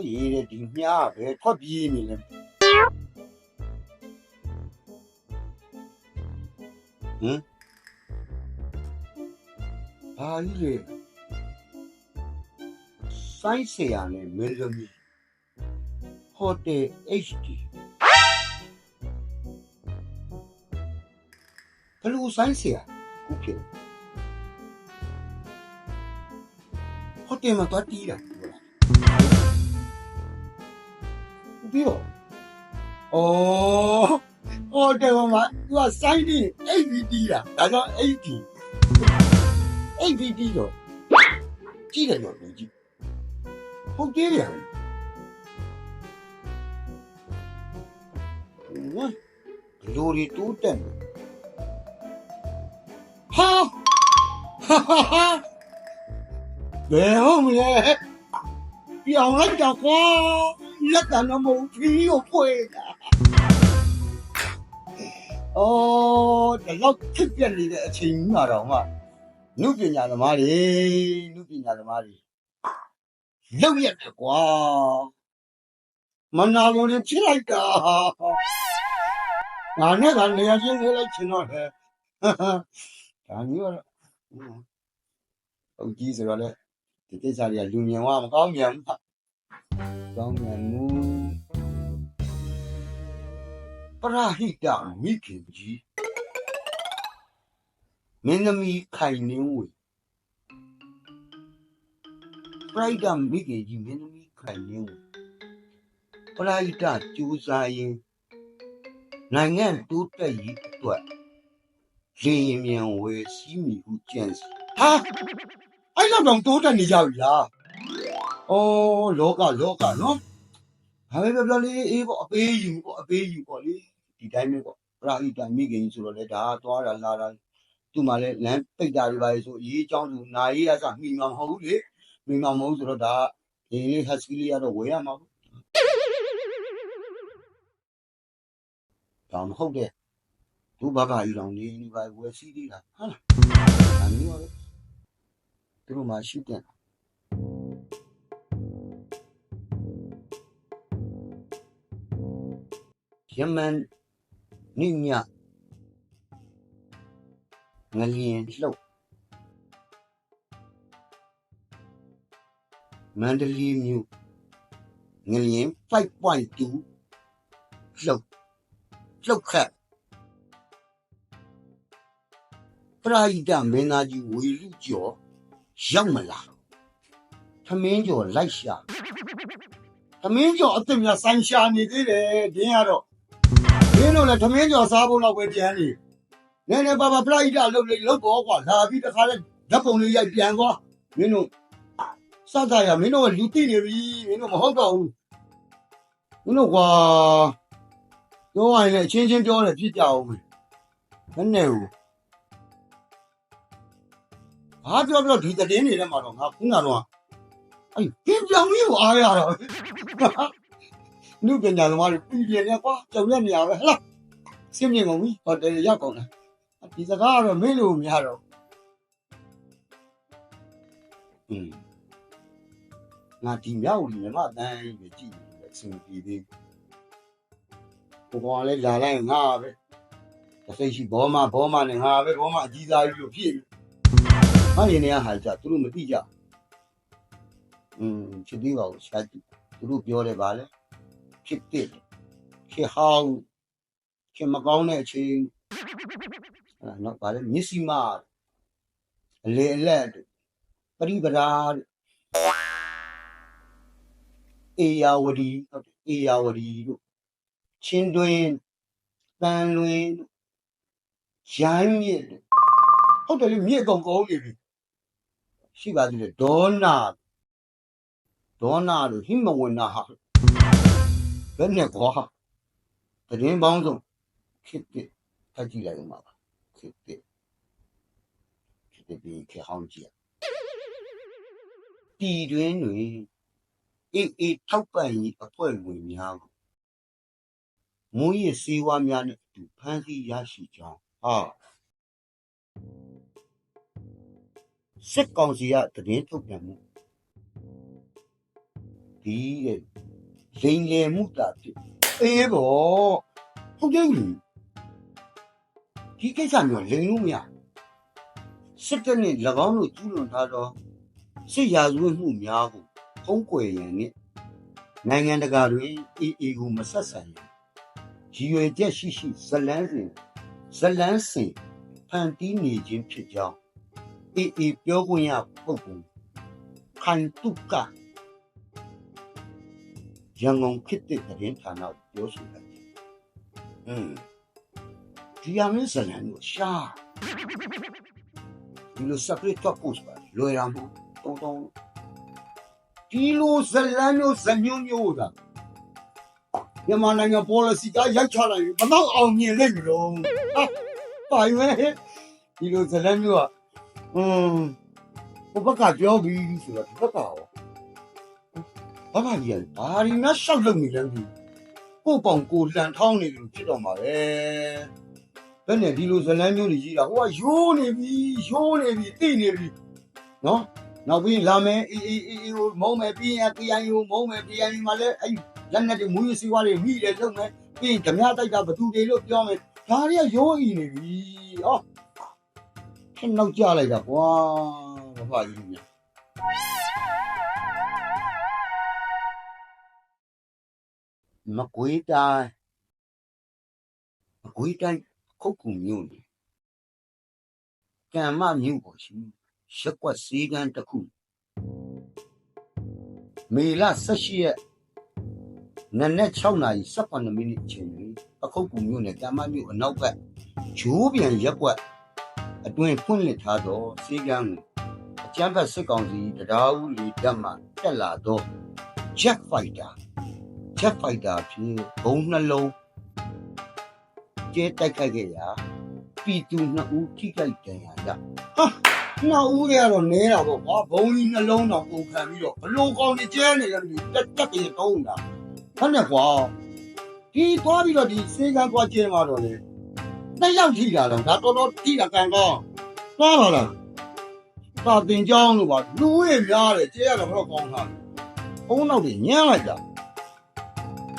နော်ရေးတဲ့ဒီမြားပဲထွက်ပြေးနေလဲဟမ်ဘာကြီးလဲစိုင်းဆရာနဲ့မေဇုံကြီးဟိုတယ် HD ဘလူးစိုင်းဆရာကိုဖြစ်ဟိုတယ်မှာတော့တီးတာ ဟုတ်လားပြီးတော့အော်ဟိုတယ်မှာသူကစိုင်းနေ AVD တာဒါကြောင့် AD AVD တော့ကြည့်တယ်တော့ကြည့်ဟုတ်တယ်ဗျာဝါလူရီတူး တယ်ဟာဟာဟာဟာဘယ်ဟုတ်မလဲပြောင်းလိုက်တော့ကွာလက်ကတော့မဟုတ်ဘူးကိုဖွေးတာအော်ဒီလောက်ခက်ပြက်နေတဲ့အချိန်ကြီးမှာတော့မှနုပညာသမားတွေနုပညာသမားတွေလောက်ရတယ်ကွာမနာလို့လည်းဖြစ်လိုက်တာငါနဲ့ကနေရာချင်းလေးလိုက်ချင်တော့ဟဲ့ဒါမျိုးတော့ဟုတ်ကြီးဆိုတော့လေဒီကိစ္စတွေကလူမြင်သွားမကောင်းမြန်ဘူး ကောင်းမြန်မှုပရာဟိတမိခင်ကြီးမင်းသမီးခိုင်နေဝေပရာဟိတမိခင်ကြီးမင်းသမီးခိုင်နေဝေပရာဟိတကျူးစားရင်နိုင်ငံတိုးတက်ရေးအတွက်လေရင်မြန်ဝယ်စီးမိဟုကြံစီဟာအဲ့လောက်တော့တိုးတက်နေကြပြီလား အော်လောကလောကနော်ဘာပဲပြောပြောလေးအေးပေါ့အပေးယူပေါ့အပေးယူပေါ့လေဒီတိုင်းပဲပေါ့ပရာဟိတမိခင်ကြီးဆိုတော့လေဒါကသွားတာလာတာသူ့မှာလည်းလမ်းပိတ်တာတွေပါလေဆိုအေးအကြောင်းသူနာရေးအစမိမှာမဟုတ်ဘူးလေမိမှာမဟုတ်ဆိုတော့ဒါကဒီလေးဟက်စကီလေးကတော့ဝယ်ရမှာပေါ့ဒါမဟုတ်တဲ့သူ့ဘကကြီးလောင်နေနေပါဝယ်စီးသေးတာဟာလားအမျိုးလေသူတို့မှရှိတဲ့ ယမန်နိညငလျင်လှုပ်မန္တလေးမြို့ငလျင်5.2လှုပ်လှုပ်ခတ်ပရာဟိတမင်းသားကြီးဝေလူကျော်ရောက်မလားသမင်းကျော်လိုက်ရှာသမင်းကျော်အစ်စ်များဆိုင်ရှာနေသေးတယ်ဒင်းကတော့ ဒင်းတို့လည်းသမင်းကျော်စားဖို့တော့ပဲကြမ်းနေနည်းနည်းပါပါပရာဟိတလုပ်လေလုပ်တော့ကွာလာပြီးတခါလဲဓာတ်ပုံလေးရိုက်ပြန်သွားမင်းတို့စတာရမင်းတို့ကလူတိနေပြီမင်းတို့မဟုတ်တော့ဘူးမင်းတို့ကွာပြောရရင်လည်းအချင်းချင်းပြောတယ်ဖြစ်ကြအောင်မယ်မနဲ့ဘူးဘာပြောပြောဒီသတင်းတွေထဲမှာတော့ငါခုနကတော့အဲ့ပြင်းပြောင်းကြီးကိုအားရတော့ နုပညာသမားတွေပြည်ပြင်းနေကွာကြောင်ရနေရပဲဟလားစင်းမြင်ကုန်ပြီဟိုတယ်ရောက်ကုန်တယ်ဒီစကားကတော့မင်းလိုမရတော့อืมငါဒီမြောက်ဒီမြမတန်းကြီးပဲကြည့်နေတယ်အဆင်ပြေသေးဘူးကိုကောင်လည်းလာလိုက်ငါပဲတစ်စိတ်ရှိဘောမဘောမနဲ့ငါပဲဘောမအကြီးသားကြီးလို့ဖြစ်ပြီ။ဟာရင်နေရဟာကြသူတို့မသိကြဘူး။อืมချစ်သေးပါဘူးရှာသူတို့ပြောတယ်ဗာလဲ ချစ်တဲ့ချစ်ဟောင်းချစ်မကောင်းတဲ့အချိန်အဲ့တော့ဗာလဲမျက်စိမအလေအလက်တို့ပရိပရာတို့အေယာဝတီဟုတ်တယ်အေယာဝတီတို့ချင်းတွင်တန်လွင်တို့ရိုင်းမြစ်တို့ဟုတ်တယ်လေမြစ်ကောင်ကောင်းနေပြီရှိပါသေးတယ်ဒေါနာဒေါနာတို့ဟိမဝနာဟာဘယ်နဲ့ကွာ တရင်ပေါင်းစုံခစ်တဲ့ဖတ်ကြည့်လိုက်ဦးမှာပါခစ်တဲ့ခစ်တဲ့ဒီခေဟောင်းကြည့်တီတွင်တွင်အေးအေးထောက်ပံ့ရေးအဖွဲ့ဝင်များကိုမူရစေဝါများနဲ့အတူဖမ်းဆီးရရှိကြောင်းဟာစစ်ကောင်စီကတည်င်းထုတ်ပြန်မှုဒီသည်တဲ့ လိန်လေမှုတာဖြစ်အေးပေါ့ဟုတ်တယ်လေဒီကိစ္စမျိုးလိန်လို့မရစစ်တပ်နဲ့၎င်းတို့ကျူးလွန်ထားသောစစ်ရာဇဝတ်မှုများကိုဖုံးကွယ်ရန်နဲ့နိုင်ငံတကာတွင်အေးအေးကိုမဆက်ဆံရန်ရည်ရွယ်ချက်ရှိရှိဇလန်းစဉ်ဇလန်းစဉ်ဖန်တီးနေခြင်းဖြစ်ကြောင်းအေးအေးပြောခွင့်ရပုဂ္ဂိုလ်ခိုင်တုက ရန်ကုန်ခေတ်တဲ့သတင်းဌာနကိုပြောဆိုလိုက်တယ်။အင်းဒီအမင်းဇလန်းကိုရှာဒီလို separate top post ပါလွယ်ရမှာတုံးတုံးဒီလိုဇလန်းမျိုးဇညွန့်မျိုးကမြန်မာနိုင်ငံ policy ကရိုက်ချလိုက်ရင်ဘယ်တော့အောင်မြင်လိမ့်မလို့ဟာပါရွယ်ဒီလိုဇလန်းမျိုးကอืมဘဘကပြောပြီးဆိုတော့ဒီဘက်ကရော ဘာမှကြီးဘာရီနဲ့ရှောက်လုပ်နေလဲဒီကိုယ့်ပေါင်ကိုယ်လန်ထောင်းနေလို့ဖြစ်တော့မှာပဲဘယ်နဲ့ဒီလိုဇလန်းမျိုးတွေကြီးတာဟိုကရိုးနေပြီရိုးနေပြီတိနေပြီနော်နောက်ပြီးလာမယ်အေးအေးအေးအေးဟိုမုံမယ်ပြီးရင် KIO မုံမယ် KIO မှာလည်းအဲ့လက်နဲ့တွေမူရစီဝါတွေမိတယ်လုပ်မယ်ပြီးရင်ဓမြတိုက်တာဘသူတွေလို့ပြောမယ်ဒါတွေကရိုးအီနေပြီဟောခက်နောက်ကြလိုက်တာကွာဘာမှကြီးမြ မကွေးတိုင်းမကွေးတိုင်းခုတ်ကူမြို့နေကံမမြို့ကိုရှိရက်ကွက်စီကန်းတစ်ခုမေလ18ရက်နနက်6နာရီ18မိနစ်အချိန်တွင်အခုတ်ကူမြို့နယ်ကံမမြို့အနောက်ဘက်ဂျိုးပြန်ရက်ကွက်အတွင်ဖွင့်လှစ်ထားသောစီကန်းကိုအကြမ်းဖက်စစ်ကောင်စီတရားဥလီတပ်မှတက်လာသော Jet Fighter Jet Fighter ဖြင့်ဘုံနှလုံးကျဲတိုက်ခိုက်ခဲ့ရာပြည်သူနှစ်ဦးထိခိုက်ဒဏ်ရာရဟာနှစ်ဦးတွေကတော့နဲတာပေါ့ကွာဘုံကြီးနှလုံးတော့ပုံခံပြီးတော့ဘလို့ကောင်းနေကျဲနေတယ်တက်တက်ပြေတုံးတာဟုတ်နဲ့ကွာဒီသွားပြီးတော့ဒီစေကန်းသွားကျဲမှာတော့လေနှစ်ယောက်ထိတာတော့ဒါတော်တော်ထိတာကံကောင်းသွားပါလားသာတင်ကြောင်းလို့ပါလူတွေများတယ်ကျဲရတော့ဘတော့ကောင်းတာဘုံနောက်တွေညမ်းလိုက်တာ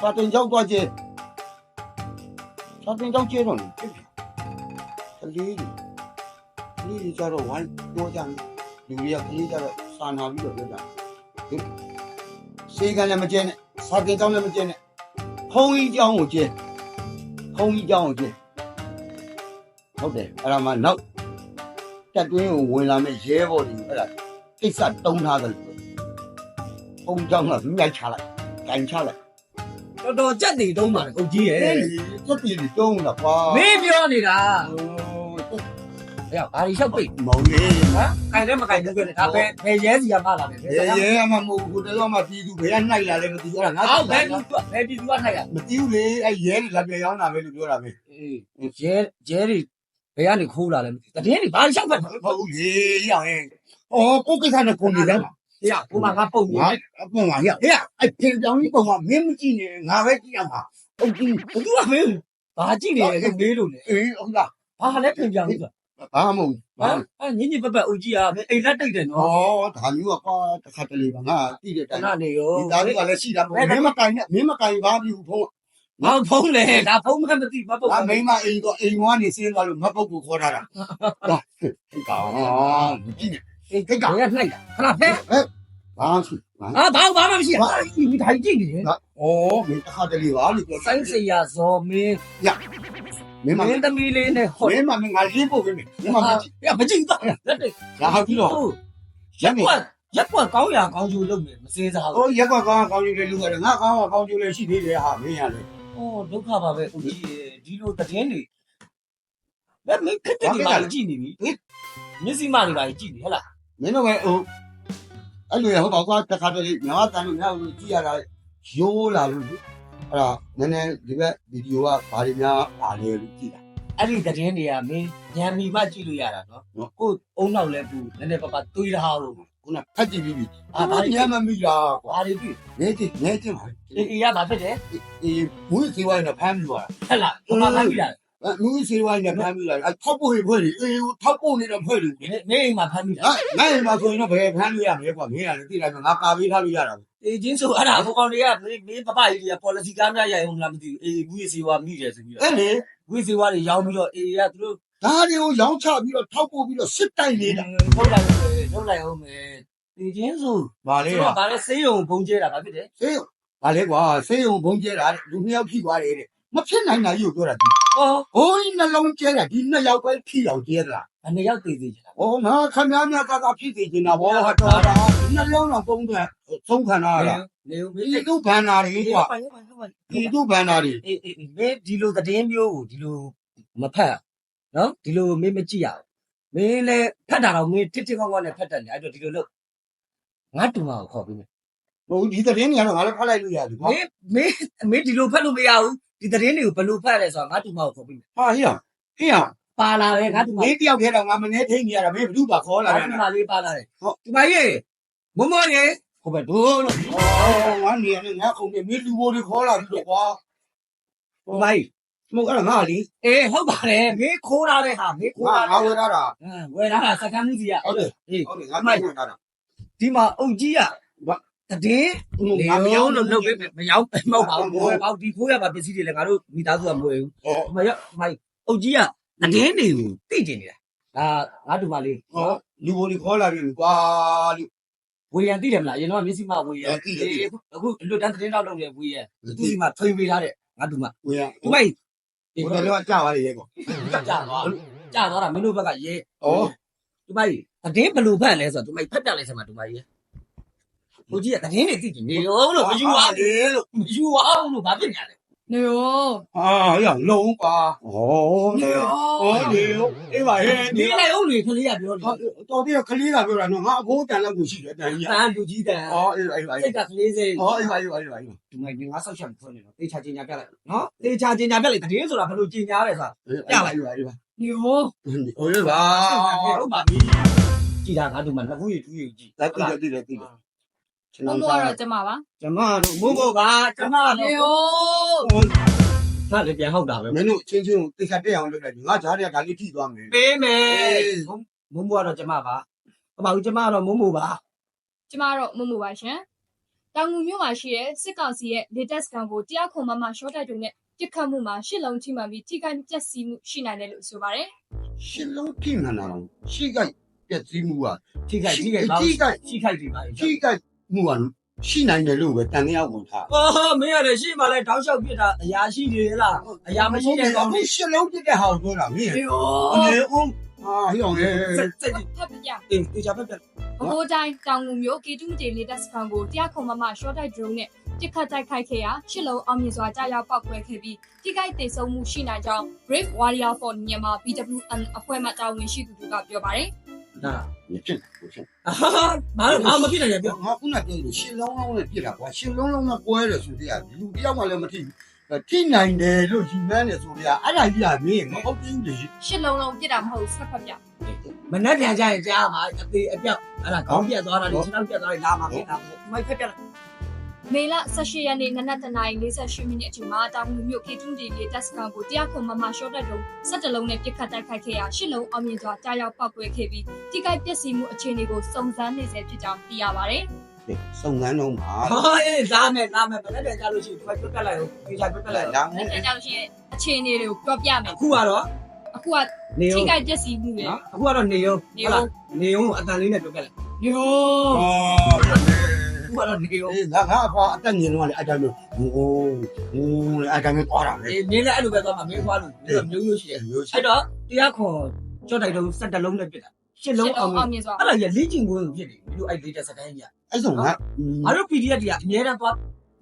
သာတင်ကြောင်းသွားကျဲသာတင်ကြောင်းကျဲတော့လေပြစ်ကလေးတွေကလေးတွေကြတော့ဝိုင်းပြောကြတယ်လူတွေကကလေးကြတော့စာနာပြီးတော့ပြောကြတယ်စေကန်းလည်းမကျဲနဲ့စာတင်ကြောင်းလည်းမကျဲနဲ့ခုံကြီးကြောင်းကိုကျဲခုံကြီးကြောင်းကိုကျဲဟုတ်တယ်အဲ့ဒါမှနောက်တက်တွင်းကိုဝင်လာမဲ့ရဲဘော်တွေအဲ့ဒါကိစ္စတုံးထားတယ်ခုံကြောင်းကမြိုက်ချလိုက်ကန်ချလိုက် တော်တော်ကြက်နေတုံးပါလေကိုကြီးရဲ့အဲ့ဒီတက်ပြည်တုံးတာကွာမင်းပြောနေတာဟိုဟဲ့ဘာဒီလျှောက်ပိတ်မောင်လေးဟမ်ခိုင်လည်းမခိုင်ဘူးပြောနေတာပဲဘယ်ရဲစီကမှလာတယ်ရဲရဲအမမဟုတ်ဘူးတော်တော်မှပြည်သူဘယ်ကနှိုက်လာလဲမသိဘူးအဲ့ဒါငါအော်ဘသိယ်သူကဘယ်ပြည်သူကထိုက်ရမသိဘူးလေအဲ့ရဲတွေလာပြန်ရောင်းတာပဲလို့ပြောတာပဲအေးရဲရဲတွေဘယ်ကနေခိုးလာလဲမသိတည်းတွေဘာလျှောက်ပတ်မဟုတ်ဘူးလေရအောင်အော်ကိုကိစ္စနဲ့ကိုနေတယ် ဟဲ့ကိုမငါပုံနေငါအပေါ်မှာရဟဲ့အဲ့ပြင်ကြောင်ကြီးပုံမှာမင်းမကြည့်နဲ့ငါပဲကြည့်ရမှာဟုတ်ပြီဘသူကမင်းဘာကြည့်နေလဲမေးလို့လေအေးဟုတ်လားဘာလဲပြင်ပြောင်းလို့ဆိုဘာမှမဟုတ်ဟမ်အဲ့ညင်ညင်ပပအူကြီးကအိမ်လက်တိတ်တယ်နော်အော်ဒါမျိုးကကွာတစ်ခါတလေပါငါကြည့်တဲ့ခတိုင်းဏနေရောဒီသားတွေကလည်းရှိတာပေါ့မင်းမကင်နဲ့မင်းမကင်ဘာပြီးဘူးဖုံးငါဖုံးလေဒါဖုံးမှမသိမပုတ်ငါမိမအိမ်တော့အိမ်ဝါနေစင်းသွားလို့မပုတ်ကိုခေါ်ထားတာဟာကောင်ကြည့်နေ အေးကိတ်ကရနှိုက်တာခဏဖဲဘာရှိဘာအာဘာဘာမှမရှိဘူးဒီထိုင်ကြည့်နေတယ်ဩမင်းတစ်ခါတလေပါလို့ပြောဆိုင်းစရာဇော်မင်းမင်းမမမင်းသမီးလေးနဲ့ဟောင်းမငါလေးဖို့ပဲမင်းမမရမကြည့်တော့လက်တွေရာဟာပြီးတော့ရက်ရက်နေကွက်ရက်ကွက်ကောင်းရာကောင်းကျိုးလုပ်နေမစင်းစားဟိုဘူးရက်ကွက်ကောင်းကောင်းကျိုးလေးလူရတယ်ငါကောင်းကောင်းကျိုးလေးရှိသေးတယ်ဟာမင်းရလေ။အော်ဒုက္ခပါပဲဦးကြီးရေဒီလိုတည်င်းတွေလက်မခက်တဲ့ဒီမှာကြည့်နေပြီ။မျက်စိမတွေပါကြည့်နေဟဲ့လား မင်းတို့ပဲဟိုအဲ့လိုရဟိုဘောကွာတစ်ခါတလေငါတန်လို့ငါ့ကိုကြည့်ရတာရိုးလာလို့အဲ့ဒါနည်းနည်းဒီဘက်ဗီဒီယိုကဘာတွေများပါလဲလို့ကြည့်တာ။အဲ့ဒီတည်င်းတွေကမင်းညံမီမှကြည့်လို့ရတာနော်။ကိုအုံနောက်လဲပူနည်းနည်းပါးပါးတွေးထားလို့ခုနဖတ်ကြည့်ပြီးပြီအာအာဘာဘာတွေညမမိလား။ဘာတွေပြီနေကြည့်နေကြည့်ပါ။အေးအေးရပါဖြစ်တယ်အေးဘူးစီဝိုင်းတော့ဖမ်းပြီးသွားတာ။ဟဲ့လား။ဘာမှမကြည့်တာ လူစီဝိုင်းနဲ့ဖမ်းပြီးလာအထောက်ပို့ဖွဲ့လေအေးထောက်ပို့နေတဲ့ဖွဲ့လေနေနေအိမ်မှာဖမ်းမိတာဟာနိုင်မှာဆိုရင်တော့ဘယ်ဖမ်းလို့ရမလဲကွာမင်းကလည်းသိလိုက်မှာငါကာပေးထားလို့ရတာအေဂျင့်ဆိုအဲ့ဒါဟိုကောင်တွေကမင်းမင်းပပကြီးတွေက policy ကားများရိုက်အောင်လားမသိဘူးအေးဘူးစီဝါမိတယ်ဆိုပြီးတော့အဲ့လေဘူးစီဝါတွေရောင်းပြီးတော့အေးကသူတို့ဒါတွေကိုရောင်းချပြီးတော့ထောက်ပို့ပြီးတော့စစ်တိုင်နေတာထုတ်လိုက်မယ်ထုတ်လိုက်အောင်မယ်အေဂျင့်ဆိုဗာလေသူကဗာလဲစေးရုံဘုံကျဲတာဗာဖြစ်တယ်ဆေးဗာလေကွာဆေးရုံဘုံကျဲတာလူနှစ်ယောက်ဖြစ်သွားတယ်တဲ့ မဖြစ်နိုင်တာကြီးကိုပြောတာဒီဟောဟိုးနှလုံးကျဲတာဒီနှစ်ယောက်ပဲဖြစ်အောင်ကျဲတာအနေရောက်သေးသေးချင်တာဟောငါခမည်းများကကဖြစ်နေနေတာဘောဟာတော်တာနှလုံးတော့ပုံတဲ့သုံးခံရတာနေဦးမင်းဒီလူဘန်နာတွေကွာပိုင်ပိုင်ပိုင်ဒီလူဘန်နာတွေအေးအေးမင်းဒီလိုသတင်းမျိုးကိုဒီလိုမဖတ်နော်ဒီလိုမင်းမကြည့်ရအောင်မင်းလည်းဖတ်တာတော့မင်းတစ်တစ်ကောင်းကောင်းနဲ့ဖတ်တတ်တယ်အဲ့တော့ဒီလိုလို့ငါတူမကိုခေါ်ပြီးမယ်ဟိုဒီသတင်းတွေကတော့ငါလည်းဖတ်လိုက်လို့ရတယ်ကွာမင်းမင်းမင်းဒီလိုဖတ်လို့မရဘူး ဒီသတင်းတွေကိုဘယ်လိုဖတ်လဲဆိုတော့ငါတူမကိုခေါ်ပြီးမယ်ဟာဟေ့ဟေ့ပါလာပဲငါတူမလေးတယောက်ထဲတော့ငါမနေထိန်နေရတာမင်းဘလူပါခေါ်လာတယ်ငါတူမလေးပါလာတယ်ဟုတ်တူမကြီးမမောရေဟုတ်ပဲဒိုးလို့အော်ငါနေရနေငါကုန်နေမင်းလူဘိုးတွေခေါ်လာပြီတော့ကွာတူမကြီးမဟုတ်အဲ့ငါလေအေးဟုတ်ပါတယ်မင်းခိုးလာတဲ့ဟာမင်းခိုးလာငါဝယ်ရတာအင်းဝယ်ရတာစကမ်းကြီးကဟုတ်တယ်အေးဟုတ်တယ်ငါခိုးလာတာဒီမှာအုတ်ကြီးကะတည်င်းငါမယောင်းလို့လုပ်ပေးမယောင်းမဟုတ်ပါဘူးဘောပေါ့ဒီခိုးရပါပစ္စည်းတွေလည်းငါတို့မိသားစုကမဝယ်ဘူးဟောမရမိုင်အုတ်ကြီးကတည်င်းတွေကိုသိကျင်နေတာဒါငါတို့မလေးဟောလူဘိုးတွေခေါ်လာပြီကွာလူဝေရန်သိတယ်မလားအရင်တော့မျက်စိမဝေရန်အခုလွတ်တန်းတည်င်းတော့လုပ်နေဝေရန်သူဒီမှာထွင်ပေးထားတဲ့ငါတို့မဝယ်ရဒီမိုင်ဟိုတယ်တော့ကြာပါလေရဲ့ကွာကြာသွားကြာသွားတာမင်းတို့ဘက်ကရဲဩဒီမိုင်တည်င်းဘယ်လိုဖတ်လဲဆိုတော့ဒီမိုင်ဖတ်ပြလိုက်စမ်းပါဒီမိုင် ရဲဟိုကြီးကတည်င်းတွေသိကျင်နေရောလို့မယူပါဘူးလေလို့မယူအောင်လို့ဘာဖြစ်ညာလဲနေရောဟာဟေ့လုံးကွာဩလေဩလေအေးပါဟဲ့ဒီနေလိုက်အောင်လေခလေးကပြောနေတော်ပြီခလေးကပြောတာနော်ငါအဖိုးတန်လောက်ကိုရှိတယ်တန်ကြီးအာလူကြီးတန်ဩအေးအေးအေးစိတ်ကကလေးစိတ်ဩအေးပါအေးပါအေးပါဒီမိုင်ဒီငါဆောက်ချက်ဖွင့်နေတော့တေချာချင်းညာပြလိုက်နော်တေချာချင်းညာပြလိုက်တည်င်းဆိုတာဘယ်လိုချင်းညာလဲဆိုတာပြပါအေးပါအေးပါနေရောဟိုလေပါဟုတ်ပါပြီကြည်တာငါတို့မှနှစ်ခုရတူရကြည်လက်တိလက်တိလက်တိ ကျွန်ဘုံတော်တော့စားတော့ကျမပါကျမတို့မိုးမိုးကကျမနေတို့ရောငါလည်းပြန်ဟုတ်တာပဲမင်းတို့ချင်းချင်းတိခတ်တက်အောင်လုပ်လိုက်ငါကြားရတာလေးထိသွားမယ်ပေးမယ်မိုးမိုးကတော့ကျမပါအမဦးကျမကတော့မိုးမိုးပါကျမတော့မမပါရှင်တောင်ငူမြို့မှာရှိတဲ့စစ်ကောင်စီရဲ့ latest ကောင်ကိုတရားခုံမမ short တိုက်တွေနဲ့ပြစ်ခတ်မှုမှာရှစ်လုံးထိမှန်ပြီးထိခိုက်ပျက်စီးမှုရှိနိုင်တယ်လို့ဆိုပါတယ်ရှင်းလုံးထိမှန်တာတော့ရှိကပြက်စီးမှုကထိခိုက်ထိခိုက်ပါထိခိုက်ထိခိုက်ဒီပါရှိက မှုကရှိနိုင်တယ်လို့ပဲတန်တရားဝင်ထားအော်မင်းရတယ်ရှိမှလည်းတောက်လျှောက်ပြစ်တာအရာရှိတွေလားအရာမရှိတဲ့ကောင်မင်းရှင်းလုံးပြတဲ့ဟာကိုပြောတာမင်းအေးအနေဦးဟာဟိအောင်လေစိတ်စိတ်ထပ်ပြပြအေးတေချာပြပြဘကိုးတိုင်းတောင်ငူမြို့ကေတူးတေ latest ကောင်ကိုတရားခုံမမ short တိုက် drone နဲ့ပြစ်ခတ်တိုက်ခိုက်ခဲ့ရာရှစ်လုံးအောင်မြင်စွာကြားရောက်ပောက်ကွဲခဲ့ပြီးထိခိုက်ဒေဆုံးမှုရှိနိုင်ကြောင်း Brave Warrior for Myanmar BWN အဖွဲ့မှတာဝန်ရှိသူတို့ကပြောပါတယ်နာ မဖြစ်ဘူးဖြစ်အာမမမဖြစ်နိုင်ရပြောငါခုနပြောလို့ရှင်းလုံးလုံးနဲ့ပြစ်တာကွာရှင်းလုံးလုံးနဲ့ကွဲတယ်ဆိုတဲ့လူတယောက်မှလည်းမထိဘူးထိနိုင်တယ်လို့ယူမှန်းတယ်ဆိုတဲ့အဲ့ဒါကြီးကမင်းမဟုတ်ဘူးလေရှစ်လုံးလုံးပြစ်တာမဟုတ်ဆက်ဖက်ပြမနဲ့ပြန်ကြရင်ကြားမှာအသေးအပြောက်အဲ့ဒါခေါင်းပြတ်သွားတာလေခြေထောက်ပြတ်သွားတယ်လာမှာဖြစ်တာမိုက်ဖက်ပြက် မေလ18ရက်နေ့နနက်တနာရီ48မိနစ်အချိန်မှာတောင်ငူမြို့ကေတူးတီလေးတက်စကန်ကိုတရားခွန်မမရှော့တက်တုံး17လုံးနဲ့ပြစ်ခတ်တိုက်ခိုက်ခဲ့ရာ10လုံးအောင်မြင်စွာကြားရောက်ပောက်ကွဲခဲ့ပြီးထိခိုက်ပျက်စီးမှုအခြေအနေကိုစုံစမ်းနေဆဲဖြစ်ကြောင်းသိရပါတယ်စုံစမ်းလုံးပါဟာအေးလာမယ်လာမယ်မနဲ့ပြန်ကြလို့ရှိရင်ဒီမှာပြတ်တက်လိုက်အောင်ဒီချာပြတ်တက်လိုက်လာ။အဲကြောင့်ရှိရင်အခြေအနေတွေကိုပြောပြမယ်အခုကတော့။အခုကနေထိုံခိုက်ပျက်စီးမှုတွေနော်အခုကတော့နေုံနေရောနေုံအတန်လေးနဲ့ပြတ်တက်လိုက်ညိုအော် အခုကတော့နေုံအေးငါငါအဖေအတက်မြင်တော့လေအတိုင်းမျိုးဟိုးဟိုးအတိုင်းမျိုးသွားတာလေအေးမြင်းလည်းအဲ့လိုပဲသွားမှာမင်းသွားလို့မျိုးမျိုးရှိတယ်မျိုးရှိအဲ့တော့တရားခွန်ကြော့တိုက်တုံး17လုံးနဲ့ပြတ်တာ10လုံးအောင်အောင်မြင်စွာအဲ့ဒါကြီးလေ့ကျင့်ခွင့်ဖြစ်တယ်ဒီလိုအဲ့ဒေတာစကန်ကြီးအဲ့ဆိုငါငါတို့ PDF တွေကအများတန်းသွား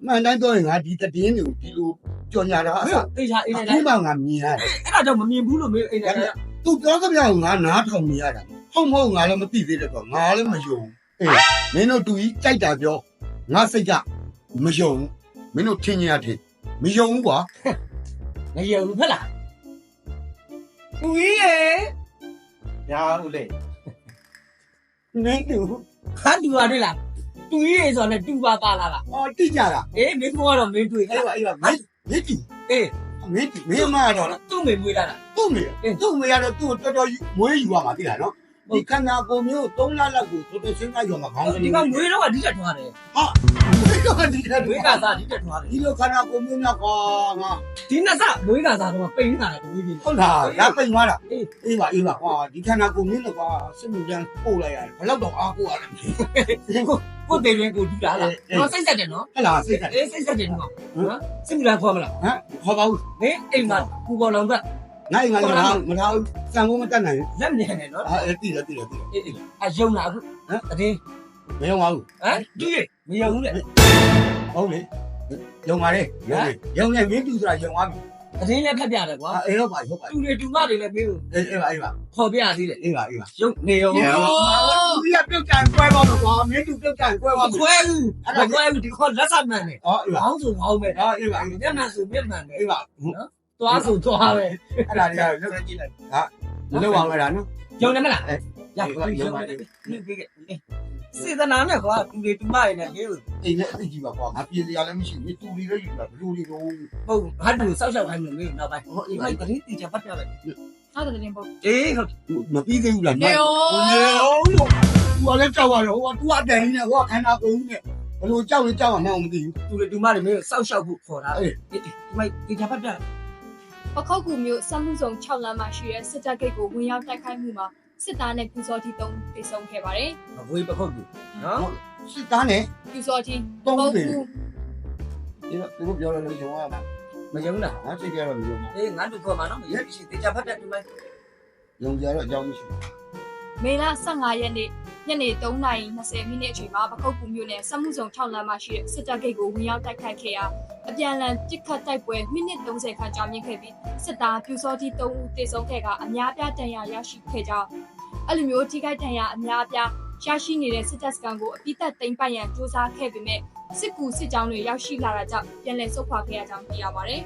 မှန်တိုင်းပြောရင်ငါဒီတည်င်းတွေကိုဒီလိုကြော်ညာတာအမစင်းတေချာအေးနေတအခုယ်မှငါမြင်ရတယ်အဲ့ဒါကြောင့်မမြင်ဘူးလို့မင်းအိမ်ထဲကသူပြောကြပြောငါနားထောင်မြင်ရတာဟုတ်မဟုတ်ငါလည်းမသိသေးတဲ့တော့ငါလည်းမယုံ အေးမင်းတို့တူကြီးကြိုက်တာပြောငါစိတ်ကမယုံမင်းတို့ထင်ကြရထင်မယုံဘူးကွာငရေဘူးဖက်လားဦးကြီးရေညာဦးလေနင်းတူဟာတူပါတွေ့လားတူကြီးရေဆိုတော့တူပါပါလာလားအော်တိကြတာအေးမင်းကတော့မင်းတွေ့အဲ့ဟဲ့ဒါအဲ့ဒါမင်းမင်းတူအေးမင်းမင်းမတော့လားသူ့မေမွေးလာတာသူ့မေသူ့မေကတော့သူ့တော်တော်မွေးယူရမှာသိလားနော် ဒီခန္ဓာကိုယ်မျိုး3လလောက်ကိုတော်တော်စဉ်းစားယူမှာခေါင်းဒီကမွေးတော့အဓိကထွားတယ်မွေးတော့ဒီကမွေးကစားအဓိကထွားတယ်ဒီလိုခန္ဓာကိုယ်မျိုးများကွာငါဒီနှစ်စမွေးကစားတော့ပိန်နေတာတမီးကြီးဟုတ်လားရပိန်သွားတာအေးပါအေးပါကွာဒီခန္ဓာကိုယ်မျိုးနဲ့ကွာစစ်မှုပြန်ပို့လိုက်ရတယ်ဘယ်တော့အားကိုရတယ်ကိုတေရင်ကိုဒူတာလားတော့စိတ်ဆက်တယ်နော်ဟဲ့လားစိတ်ကအေးစိတ်ဆက်တယ်နော်နော်စိတ်မလားခေါ်မလားဟမ်ခေါ်ပါဦးမင်းအိမ်မှာပူပေါ်လောင်က ငါ့ငါမထားမထားစံဖို့မတတ်နိုင်ဘူးလက်မြန်နေနော်အဲတည်တယ်တည်တယ်တည်တယ်အေးအေးအယုံလာအခုဟမ်တည်မယုံပါဘူးဟမ်ဒီမယုံဘူးလေဟုတ်လေယုံပါလေယုံလေယုံနေမင်းတူဆိုတာယုံသွားပြီတည်လည်းဖက်ပြတယ်ကွာအေးဟုတ်ပါဟုတ်ပါတူတွေတူမတွေလည်းမင်းကိုအေးအေးပါအေးပါခေါ်ပြသေးတယ်အေးပါအေးပါရုပ်နေရောဒီကပြုတ်ကန်ကွဲသွားတော့ကွာမင်းတူပြုတ်ကန်ကွဲသွားပြီခွဲဘူးအဲ့ခွဲဘူးဒီခေါ်လက်ဆက်မှန်တယ်ဟောအေးပါဘောင်းဆိုဘောင်းပဲဟောအေးပါမျက်မှန်ဆိုမျက်မှန်ပဲအေးပါ သွားဆိုသွားပဲအဲ့ဒါတွေကလုတ်ကြည့်လိုက်ဟာမလုပ်အောင်လားနော်ယုံတယ်မလားအဲရပါယုံတယ်စေတနာနဲ့ကွာတူတွေတူမတွေနဲ့ဟေးအိမ်နဲ့အကြည့်ပါကွာငါပြည်စရာလည်းမရှိဘူးတူလီလည်းယူတာဘလူလီတော့ဟုတ်ဟာတူစောက်ရှောက်ခိုင်းလို့မင်းနောက်ပိုင်းဟောအေးဒီပါမှာတတိတီချပတ်ပြလိုက်နောက်တဲ့တင်ပေါ့အေးဟုတ်မပြီးသေးဘူးလားနေရောနေအောင်လို့သူကလည်းကြောက်ရတယ်ဟိုကသူကအတိုင်နဲ့ဟိုကခန္ဓာကိုယ်နဲ့ဘလို့ကြောက်လဲကြောက်မှာမဟုတ်ဘူးတူတွေတူမတွေမင်းစောက်ရှောက်ဖို့ခေါ်တာအေးဒီမှာတီချပတ်ပြ ပခောက်ကူမျိုးစက်မှုဆောင်6လမ်းမှာရှိတဲ့စစ်တပ်ဂိတ်ကိုဝင်ရောက်တိုက်ခိုက်မှုမှာစစ်သားနဲ့ပြူစောတိတုံးတိတ်ဆုံးခဲ့ပါတယ်ဝေးပခုတ်ကူနော်စစ်သားနဲ့ပြူစောတိတုံးပုတ်တယ်ကူဒီတော့သူတို့ပြောတယ်လို့ယုံရမှာမယုံလားငါစိတ်ကြတော့မယုံဘူးအေးငါတို့ခေါ်မှာနော်ရက်ရှိတီချပတ်ပြတူလိုက်ယုံကြတော့အကြောင်းမရှိဘူး မေလ15ရက်နေ့ညနေ3:20မိနစ်အချိန်မှာပခုတ်ကူမျိုးနဲ့စက်မှုဆောင်6လမ်းမှာရှိတဲ့စစ်တပ်ဂိတ်ကိုဝင်ရောက်တိုက်ခိုက်ခဲ့ရာအပြန်အလှန်ပစ်ခတ်တိုက်ပွဲမိနစ်30ခန့်ကြာမြင့်ခဲ့ပြီးစစ်သားပြူစောတိ3ဦးတေဆုံးခဲ့ကအများပြားတန်ရာရရှိခဲ့ကြောင်းအဲ့လိုမျိုးထိခိုက်တန်ရာအများပြားရရှိနေတဲ့စစ်တပ်စကန်ကိုအပိသက်သိမ်းပိုက်ရန်စ조사ခဲ့ပေမဲ့စစ်ကူစစ်ကြောင်းတွေရောက်ရှိလာတာကြောင့်ပြန်လည်ဆုတ်ခွာခဲ့ရကြောင်းသိရပါတယ်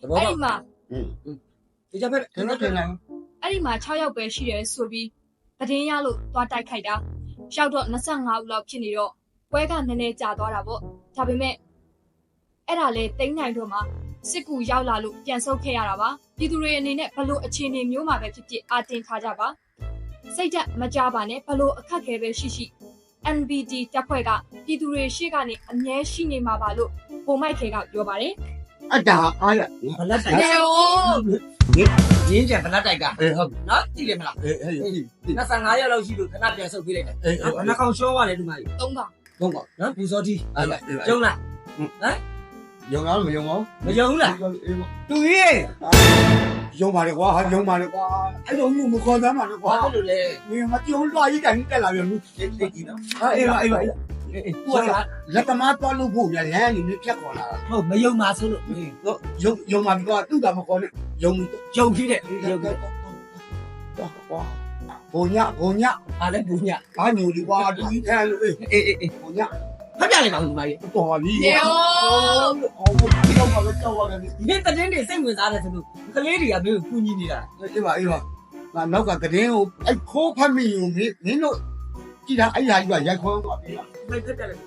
သဘော အဲ့ ပေါက် ဒီမှာ อืม တီချပတ် ကျွန်တော်ထင်တယ် အဲ့ဒီမှာ6ယောက်ပဲရှိတယ်ဆိုပြီးသတင်းရလို့သွားတိုက်ခိုက်တာရောက်တော့25ဦးလောက်ဖြစ်နေတော့ပွဲကနည်းနည်းကြာသွားတာပေါ့ဒါပေမဲ့အဲ့ဒါလေတိမ့်နိုင်တော့မှစစ်ကူရောက်လာလို့ပြန်ဆုတ်ခဲ့ရတာပါပြည်သူတွေအနေနဲ့ဘလို့အခြေအနေမျိုးမှာပဲဖြစ်ဖြစ်အာတင်ထားကြပါစိတ်ဓာတ်မကြပါနဲ့ဘလို့အခက်ခဲပဲရှိရှိ NBD တပ်ဖွဲ့ကပြည်သူတွေရှေ့ကနေအမြဲရှိနေမှာပါလို့ပုံမိုက်ခဲကပြောပါတယ် အတားအားရဘလက်တိုက်နေရောရင်းကျန်ဘလက်တိုက်ကအေးဟုတ်နော်ကြည့်လေမလားအေးအေးအေး25ရက်လောက်ရှိလို့ခဏပြန်ဆုပ်ပေးလိုက်တယ်အေးဘယ်နှကောင်ရှောသွားတယ်ဒီမှာကြီးသုံးပါတော့ပါနော်ဘူစောတီအဲ့ဒါအေးကျုံလားယုံလားမယုံပါဘူးမယုံဘူးလားအေးတူကြီးယုံပါလေကွာဟာယုံပါလေကွာအဲ့လိုမျိုးမခေါ်သမ်းပါနဲ့ကွာဘာလို့လဲမင်းမကြုံလွှာကြီးတိုင်တက်လာပြန်ပြီတိတ်တိတ်ကြီးနော်အေးပါအေးပါအေး သူကလက်သမားသွားလို့ဖို့ပြန်လမ်းနေနေဖြတ်ခေါ်လာတာဟုတ်မယုံပါဆိုလို့ယုံယုံပါကွာသူ့ကမခေါ်နဲ့ယုံယုံဖြစ်တဲ့ယုံတော့ကွာဘုံညဘုံညအားလည်းဘူးညဘာညူဒီကွာဒီထဲလို့အေးအေးအေးအေးဘုံညဖတ်ပြလိုက်ပါဦးဒီမှာကြီးတော်ပါပြီနေရောအော်ဒီတော့ဘာလဲကြောက်ရတယ်ဒီနေ့တတင်းတွေစိတ်ဝင်စားတယ်ဆိုလို့ကလေးတွေကမင်းကိုကူညီနေတာအေးပါအေးပါငါနောက်ကကတင်းကိုအဲ့ခိုးဖတ်မိယူမင်းမင်းတို့ကြည်တာအဲ့ဟာကြီးကရိုက်ခွန်းသွားပြီလား မင်းဖတ်ပြလိုက်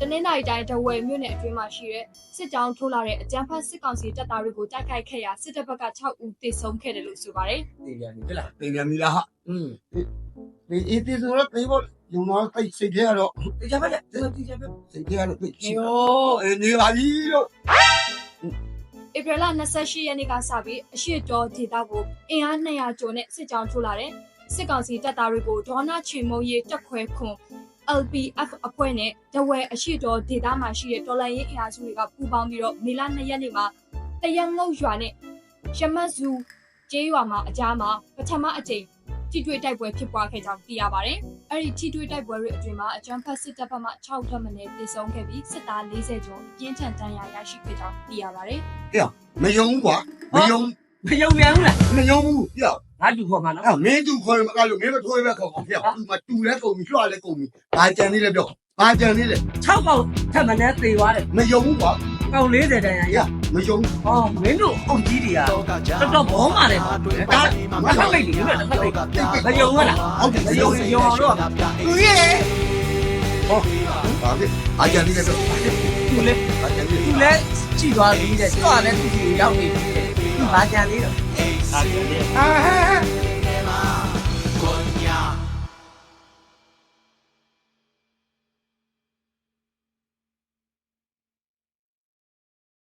တနင်္လာရီတိုင်းတဝယ်မြို့နယ်အတွင်းမှာရှိတဲ့စစ်ကြောင်းထိုးလာတဲ့အကြမ်းဖက်စစ်ကောင်စီတပ်သားတွေကိုတိုက်ခိုက်ခဲ့ရာစစ်တပ်ဘက်က6ဦးသေဆုံးခဲ့တယ်လို့ဆိုပါတယ်ဒီပြန်ပြီလားတင်ရမီလားဟာอืมဒီအေးတီဆိုတော့တေးဖို့ယုံတော့သိစိတ်ထဲကတော့ဒီချက်ပဲဒီချက်ပဲစိတ်ထဲကတော့သိချင်အေးနေပါပြီလို့။ဧပြီလ28ရက်နေ့ကစပြီးအရှိတော်ဒေသကိုအင်အား200ကျော်နဲ့စစ်ကြောင်းထိုးလာတဲ့စစ်ကောင်စီတပ်သားတွေကိုဒေါနာချေမုံရေးတက်ခွဲခွန် LPF အဖွဲ့နဲ့တဝယ်အရှိတော်ဒေသမှာရှိတဲ့တော်လိုင်းရေးအင်အားစုတွေကပူးပေါင်းပြီးတော့မေလ2ရက်နေ့မှာတရန်ငုတ်ရွာနဲ့ရှမတ်ဇူကျေးရွာမှာအကြားမှာပထမအကြိမ်ထိတွေ့တိုက်ပွဲဖြစ်ပွားခဲ့ကြောင်းသိရပါတယ်။အဲ့ဒီထိတွေ့တိုက်ပွဲတွေအတွင်းမှာအကြမ်းဖက်စစ်တပ်ဘက်မှ6ထပ်မံနဲ့တိုက်ဆုံခဲ့ပြီးစစ်သား40ကျော်ပြင်းထန်ဒဏ်ရာရရှိခဲ့ကြောင်းသိရပါတယ်။မယုံကွာမယုံ မယုံပြန်ဘူးလားမယုံဘူးပြငါတူခေါ်မှာနော်အဲ့မင်းသူခေါ်မကလို့မင်းမထွေးပဲခေါ်ခေါ်ပြသူမတူလဲကုန်ပြီလွှလဲကုန်ပြီဘာကြံနေလဲပြောဘာကြံနေလဲ6ပေါက်ထပ်မနဲ့သေသွားတယ်မယုံဘူးကွာပေါင်40တန်ရရမယုံဟောမင်းတို့အုတ်ကြီးတွေကတော်တော်ဘောမာတယ်ဒါမဖက်လိုက်တယ်နော်ဖက်လိုက်မယုံဘူးလားဟုတ်တယ်မယုံယုံအောင်တော့သူရဲ့ဟောဘာဖြစ်အာကြံနေလဲပြောသူလေအာကြံနေသူလည်း6ကြည့်သွားပြီတဲ့ကြွားလည်းသူ့စီကိုရောက်နေပြီ ဘာကြံသေးတော့ အာဟဲဟဲ